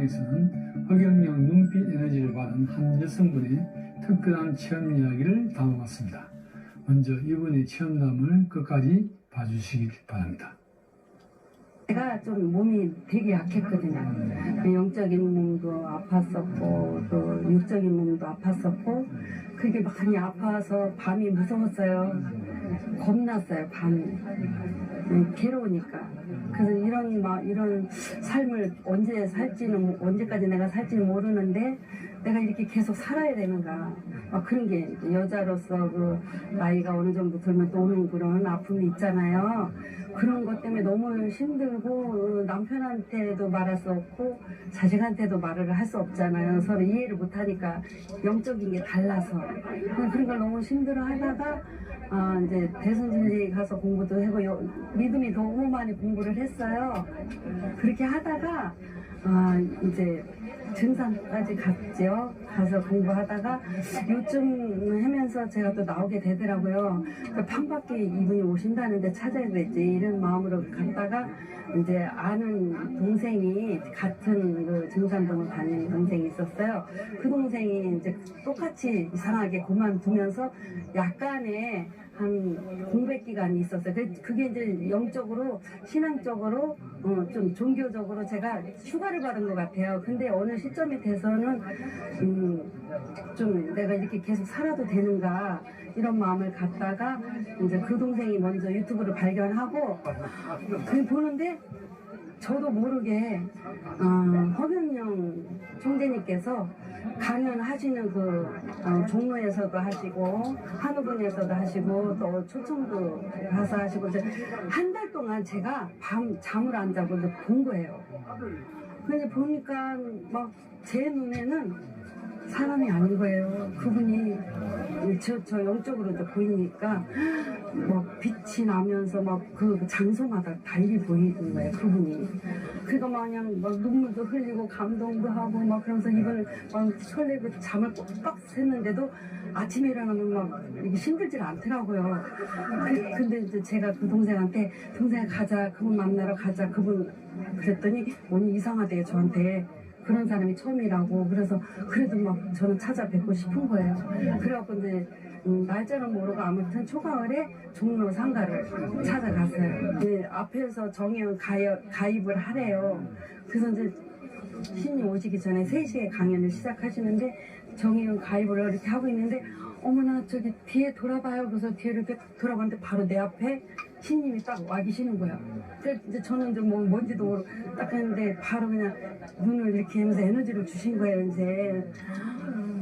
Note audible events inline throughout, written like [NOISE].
현장에서는 허경영 눈빛 에너지를 받은 한 여성분의 특별한 체험 이야기를 담아봤습니다. 먼저 이분의 체험담을 끝까지 봐주시기 바랍니다. 제가 좀 몸이 되게 약했거든요. 그 영적인 몸도 아팠었고, 또 육적인 몸도 아팠었고, 그게 많이 아파서 밤이 무서웠어요. 겁났어요, 밤이. 음, 괴로우니까. 그래서 이런, 막, 이런 삶을 언제 살지는, 언제까지 내가 살지는 모르는데, 내가 이렇게 계속 살아야 되는가. 막 그런 게 여자로서 그 나이가 어느 정도 들면 또 오는 그런 아픔이 있잖아요. 그런 것 때문에 너무 힘들고 어, 남편한테도 말할 수 없고 자식한테도 말을 할 수 없잖아요. 서로 이해를 못하니까 영적인 게 달라서 그런 걸 너무 힘들어 하다가 아, 이제 대선진리 가서 공부도 하고 요- 믿음이 너무 많이 공부를 했어요. 그렇게 하다가 아, 이제 등산까지 갔죠. 가서 공부하다가 요즘 하면서 제가 또 나오게 되더라고요. 그 판밖에 이분이 오신다는데 찾아야 되지 이런 마음으로 갔다가 이제 아는 동생이 같은 그 증산동을 다니는 동생이 있었어요. 그 동생이 이제 똑같이 이상하게 그만두면서 약간의 한 공백 기간이 있었어요. 그- 그게 이제 영적으로 신앙적으로 어, 좀 종교적으로 제가 휴가를 받은 것 같아요. 근데 어느 시점이 돼서는 음, 좀 내가 이렇게 계속 살아도 되는가 이런 마음을 갖다가 이제 그 동생이 먼저 유튜브를 발견하고 그 보는데 저도 모르게 어, 허경영 총재님께서 강연하시는 그 어, 종로에서도 하시고 한우군에서도 하시고 또 초청도 가서 하시고 한 달 동안 제가 밤 잠을 안 자고 본 거예요. 근데 보니까 막 제 눈에는 사람이 아닌 거예요. 그분이 저, 저 영적으로도 보이니까 막 빛이 나면서 막 그 장소마다 달리 보이는 거예요. 그분이. 그러니까 마냥 막 눈물도 흘리고 감동도 하고 막 그러면서 이걸 막 설레고 잠을 꽉 샜는데도 아침에 일어나면 막 힘들질 않더라고요. 그, 근데 이제 제가 그 동생한테 동생 가자 그분 만나러 가자 그분 그랬더니 오늘 이상하대요 저한테 그런 사람이 처음이라고 그래서 그래도 막 저는 찾아뵙고 싶은 거예요. 그래갖고 이제 음, 날짜는 모르고 아무튼 초가을에 종로 상가를 찾아갔어요. 네, 앞에서 정형 가입, 가입 을 하래요. 그래서 이제 신이 오시기 전에 3시에 강연을 시작하시는데 정의원 가입을 이렇게 하고 있는데 어머나 저기 뒤에 돌아봐요. 그래서 뒤를 이렇게 돌아봤는데 바로 내 앞에 신님이 딱 와 계시는 거야. 그래서 이제 저는 이제 뭐 뭔지도 모르고 딱 했는데 바로 그냥 눈을 이렇게 하면서 에너지를 주신 거예요, 이제.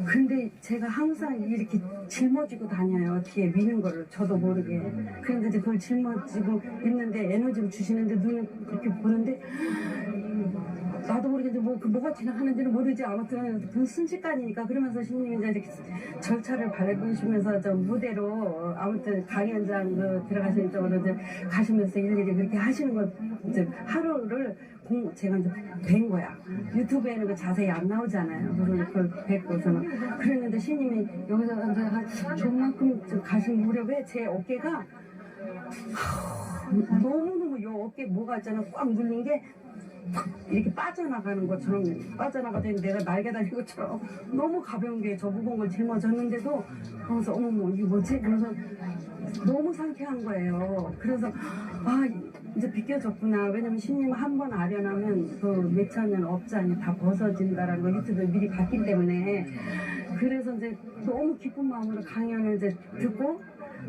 근데 제가 항상 이렇게 짊어지고 다녀요. 뒤에 미는 거를 저도 모르게. 그런데 이제 그걸 짊어지고 있는데 에너지를 주시는데 눈을 그렇게 보는데 나도 이제 뭐, 그 뭐가 지나가는지는 모르지. 아무튼 그 순식간이니까 그러면서 신님이 이제 절차를 밟으시면서 저 무대로 아무튼 강연장 그 들어가시는 쪽으로 이제 가시면서 일일이 그렇게 하시는 거 이제 하루를 공 제가 이제 뵌 거야. 유튜브에는 그 자세히 안 나오잖아요. 그걸 뵙고서는 그랬는데 신님이 여기서 한 조만큼 좀 가신 무렵에 제 어깨가 너무너무 요 어깨 뭐가 있잖아. 꽉 눌린 게 이렇게 빠져나가는 것처럼 빠져나가더니 내가 날개 달린 것처럼 너무 가벼운 게 저 무거운 걸 짊어졌는데도 그래서 어머머 이게 뭐지? 그래서 너무 상쾌한 거예요. 그래서 아 이제 비껴졌구나. 왜냐면 신님 한 번 아련하면 그 몇천 년 업장이 다 벗어진다라는 거 유튜브에 미리 봤기 때문에 그래서 이제 너무 기쁜 마음으로 강연을 이제 듣고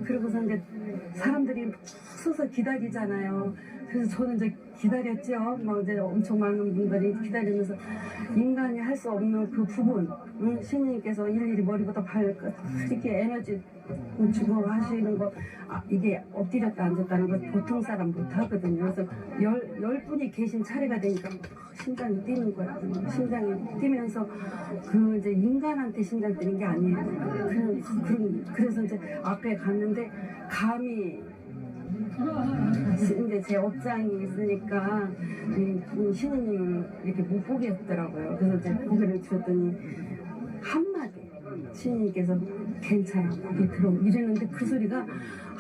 그리고서 이제 사람들이 서서 기다리잖아요. 그래서 저는 이제 기다렸죠. 막 이제 엄청 많은 분들이 기다리면서 인간이 할 수 없는 그 부분, 응? 신님께서 일일이 머리부터 발끝 이렇게 에너지 주고 하시는 거, 아, 이게 엎드렸다 앉았다는 거 보통 사람 못 하거든요. 그래서 열, 열 분이 계신 차례가 되니까 막 심장이 뛰는 거야. 심장이 뛰면서 그 이제 인간한테 심장 뛰는 게 아니에요. 그, 그, 그래서 이제 앞에 갔는데 감히 근데 제 업장이 있으니까 이, 이 신우님을 이렇게 못 보겠더라고요. 그래서 이제 고개를 들었더니 한마디 신우님께서 괜찮아 거기 들어 이랬는데 그 소리가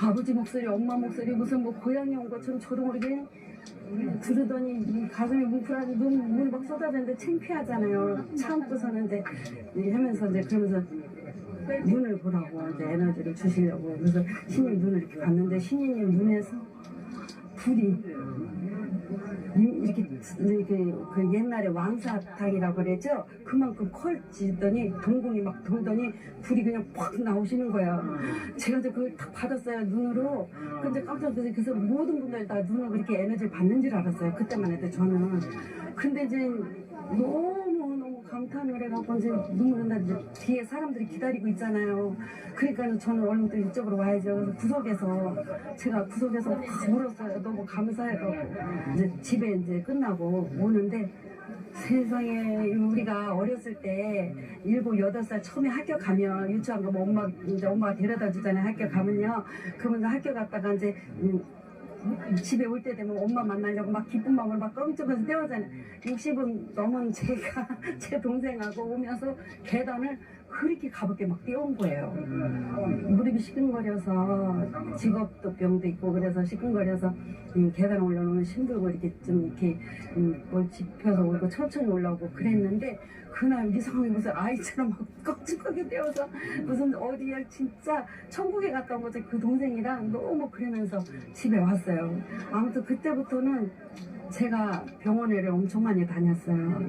아버지 목소리, 엄마 목소리 무슨 뭐 고향에 온 것처럼 저도 모르게 들으더니 이 가슴이 뭉클하니 눈물이 막 쏟아지는데 창피하잖아요. 참고 서는데 이 하면서 이제 그러면서 눈을 보라고 이제 에너지를 주시려고 그래서 신님 눈을 이렇게 봤는데 신님 눈에서 불이 이- 이렇게 이렇게 그 옛날에 왕사탕이라고 그랬죠. 그만큼 커지더니 동공이 막 돌더니 불이 그냥 팍 나오시는 거예요. 제가 이제 그걸 딱 받았어요 눈으로. 근데 깜짝 놀라서 그래서 모든 분들 다 눈으로 그렇게 에너지를 받는 줄 알았어요. 그때만 해도 저는. 근데 이제 너무 감탄을 해갖고 이제 나 이제 뒤에 사람들이 기다리고 있잖아요. 그러니까 저는 얼른 또 이쪽으로 와야죠. 그래서 구석에서 제가 구석에서 막 울었어요. 너무 감사해갖고 이제 집에 이제 끝나고 오는데 세상에 우리가 어렸을 때 일곱 여덟 살 처음에 학교 가면 유치원 가면 엄마 이제 엄마가 데려다 주잖아요. 학교 가면요. 그러면 학교 갔다가 이제 음, 집에 올 때 되면 엄마 만나려고 막 기쁜 마음으로 막 껌쩍해서 뛰어잖아요. 60은 넘은 제가 [LAUGHS] 제 동생하고 오면서 계단을 그렇게 가볍게 막 뛰어온 거예요. 무릎이 시큰거려서 직업도 병도 있고 그래서 시큰거려서 음, 계단 올라오면 힘들고 이렇게 좀 이렇게 음, 뭘 짚혀서 오고 천천히 올라오고 그랬는데 그날 이상하게 무슨 아이처럼 막 [LAUGHS] 꺽죽하게 뛰어서 무슨 어디야 진짜 천국에 갔다 온 거지 그 동생이랑 너무 그러면서 집에 왔어요. 아무튼 그때부터는 제가 병원에를 엄청 많이 다녔어요.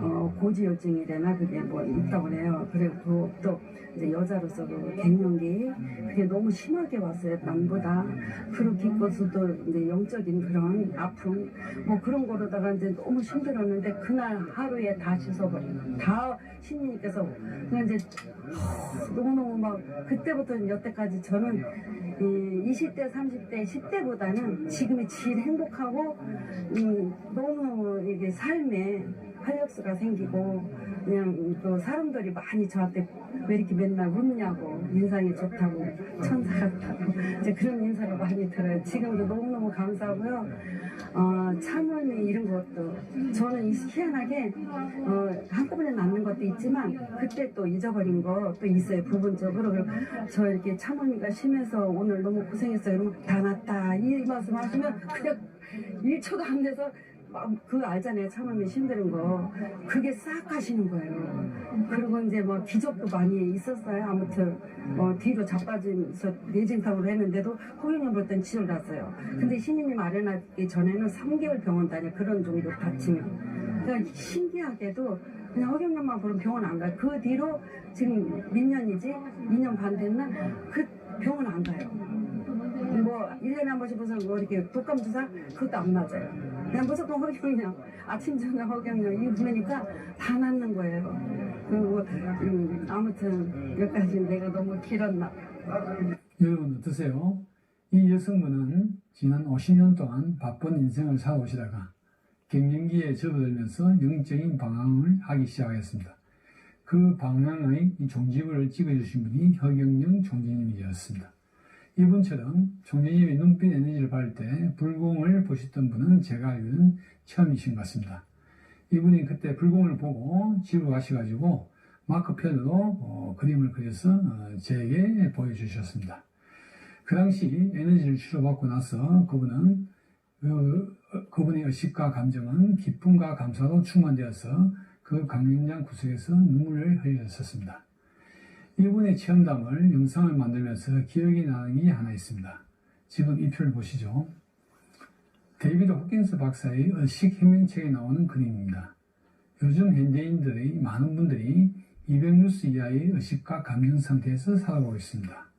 어, 고지혈증이래나 그게 뭐 있다고 그래요. 그리고 또 이제 여자로서도 갱년기 그게 너무 심하게 왔어요. 남보다 그렇게 있고서도 이제 영적인 그런 아픔 뭐 그런 거로다가 이제 너무 힘들었는데 그날 하루에 다 씻어버려. 다 신님께서 그냥 이제 너무너무 막 그때부터 여태까지 저는 이 20대, 30대, 10대보다는 지금이 제일 행복하고 음, 너무너무 이게 삶에 활력소가 생기고 그냥 또 사람들이 많이 저한테 왜 이렇게 맨날 웃냐고 인상이 좋다고 천사 같다고 [LAUGHS] 이제 그런 인사를 많이 들어요. 지금도 너무너무 감사하고요. 어, 참음이 이런 것도 저는 이 희한하게 어, 한꺼번에 낳는 것도 있지만 그때 또 잊어버린 거또 있어요 부분적으로 저 이렇게 참음이가 심해서 오늘 너무 고생했어요 그러면 다 났다 이 말씀 하시면 그냥 1초도 안 돼서 막 그거 알잖아요 참음이 힘든 거. 그게 싹 가시는 거예요. 그리고 이제 뭐 기적도 많이 있었어요. 아무튼 어, 뒤로 자빠지면서 내진탕으로 했는데도 호경련 볼땐 치료 났어요. 근데 신임님 아련하기 전에는 3개월 병원 다녀 그런 정도 다치면. 그러니까 신기하게도 그냥 허경련만 보면 병원 안 가요. 그 뒤로 지금 몇 년이지? 2년 반 됐나? 그 병원 안 가요. 뭐 1년에 한 번씩 무슨 뭐 이렇게 독감 주사? 그것도 안 맞아요. 그냥 무조건 허경영 아침 저녁 허경영 이거 부르니까 다 낫는 거예요. 그리고 음, 아무튼 여기까지 내가 너무 길었나. 여러분 어떠세요? 이 여성분은 지난 50년 동안 바쁜 인생을 살아오시다가 갱년기에 접어들면서 영적인 방황을 하기 시작했습니다. 그 방향의 이 종지부를 찍어주신 분이 허경영 총재님이었습니다. 이분처럼 총재님이 눈빛 에너지를 받을 때 불공을 보셨던 분은 제가 알기로는 처음이신 것 같습니다. 이분이 그때 불공을 보고 집으로 가셔가지고 마크펜으로 어, 그림을 그려서 어, 제게 보여주셨습니다. 그 당시 에너지를 치료받고 나서 그분은 그, 어, 그분의 의식과 감정은 기쁨과 감사로 충만되어서 그 강연장 구석에서 눈물을 흘렸었습니다. 이분의 체험담을 영상을 만들면서 기억이 나는 게 하나 있습니다. 지금 이 표를 보시죠. 데이비드 호킨스 박사의 의식 혁명책에 나오는 그림입니다. 요즘 현대인들의 많은 분들이 200루스 이하의 의식과 감정 상태에서 살아가고 있습니다.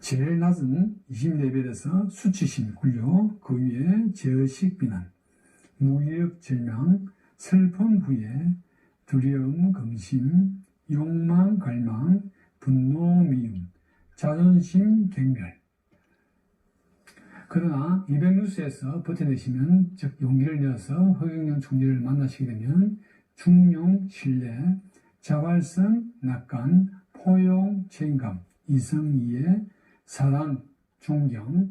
제일 낮은 20레벨에서 수치심, 굴욕, 그 위에 제의식 비난, 무기력 절망, 슬픔 후에 두려움, 검심, 욕망, 갈망, 분노, 미움, 자존심, 경멸. 그러나 200뉴스에서 버텨내시면, 즉 용기를 내어서 허경영 총리를 만나시게 되면 중용, 신뢰, 자발성, 낙관, 포용, 책임감, 이성, 이해, 사랑, 존경의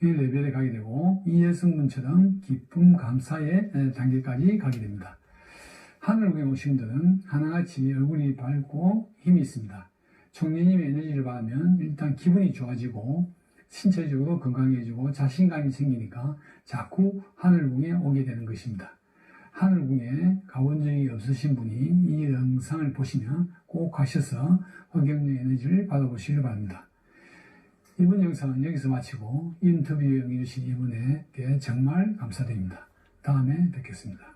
레벨에 가게 되고 이 여성분처럼 기쁨, 감사의 단계까지 가게 됩니다. 하늘국에 오신 분들은 하나같이 얼굴이 밝고 힘이 있습니다. 총리님의 에너지를 받으면 일단 기분이 좋아지고 신체적으로 건강해지고 자신감이 생기니까 자꾸 하늘궁에 오게 되는 것입니다. 하늘궁에 가본 적이 없으신 분이 이 영상을 보시면 꼭 가셔서 허경영 에너지를 받아보시길 바랍니다. 이번 영상은 여기서 마치고 인터뷰 응해주신 이분에게 정말 감사드립니다. 다음에 뵙겠습니다.